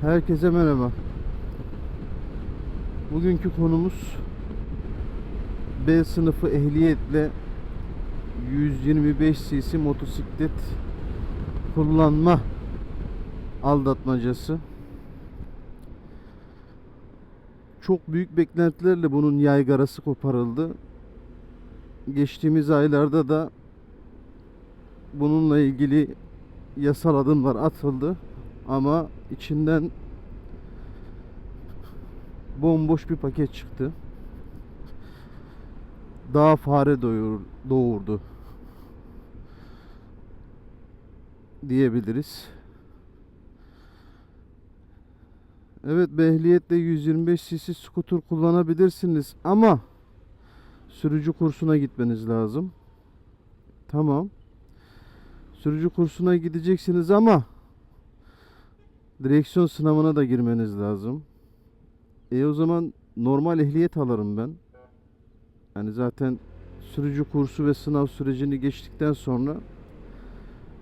Herkese merhaba. Bugünkü konumuz B sınıfı ehliyetle 125 cc motosiklet kullanma aldatmacası. Çok büyük beklentilerle bunun yaygarası koparıldı. Geçtiğimiz aylarda da bununla ilgili yasal adımlar atıldı ama içinden bomboş bir paket çıktı. Daha fare doyur, doğurdu diyebiliriz. Evet behliyetle 125 cc skuter kullanabilirsiniz ama sürücü kursuna gitmeniz lazım. Tamam. Sürücü kursuna gideceksiniz ama direksiyon sınavına da girmeniz lazım. E o zaman normal ehliyet alırım ben. Yani zaten sürücü kursu ve sınav sürecini geçtikten sonra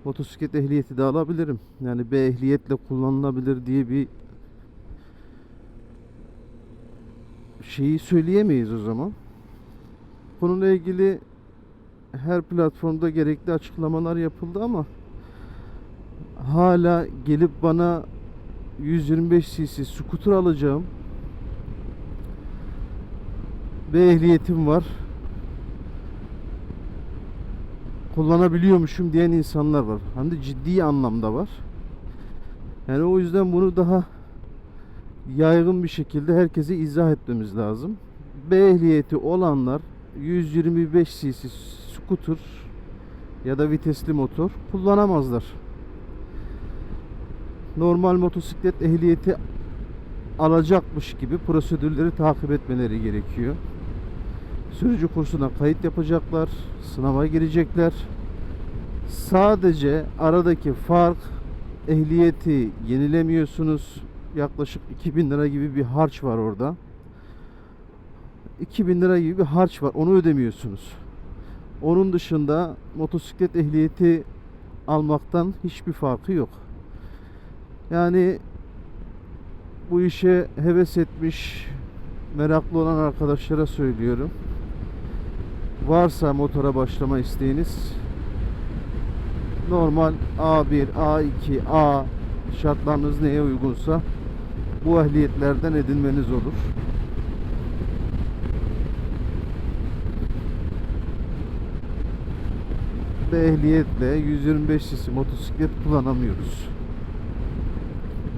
motosiklet ehliyeti de alabilirim. Yani B ehliyetle kullanılabilir diye bir şeyi söyleyemeyiz o zaman. Bununla ilgili her platformda gerekli açıklamalar yapıldı ama hala gelip bana 125 cc scooter alacağım. B ehliyetim var. Kullanabiliyormuşum diyen insanlar var. Hem de ciddi anlamda var. Yani o yüzden bunu daha yaygın bir şekilde herkese izah etmemiz lazım. B ehliyeti olanlar 125 cc scooter ya da vitesli motor kullanamazlar. Normal motosiklet ehliyeti alacakmış gibi prosedürleri takip etmeleri gerekiyor. Sürücü kursuna kayıt yapacaklar, sınava girecekler. Sadece aradaki fark ehliyeti yenilemiyorsunuz. Yaklaşık 2000 lira gibi bir harç var orada. 2000 lira gibi bir harç var. Onu ödemiyorsunuz. Onun dışında motosiklet ehliyeti almaktan hiçbir farkı yok. Yani bu işe heves etmiş, meraklı olan arkadaşlara söylüyorum. Varsa motora başlama isteğiniz normal A1, A2, A şartlarınız neye uygunsa bu ehliyetlerden edinmeniz olur. B ehliyetle 125 cc motosiklet kullanamıyoruz.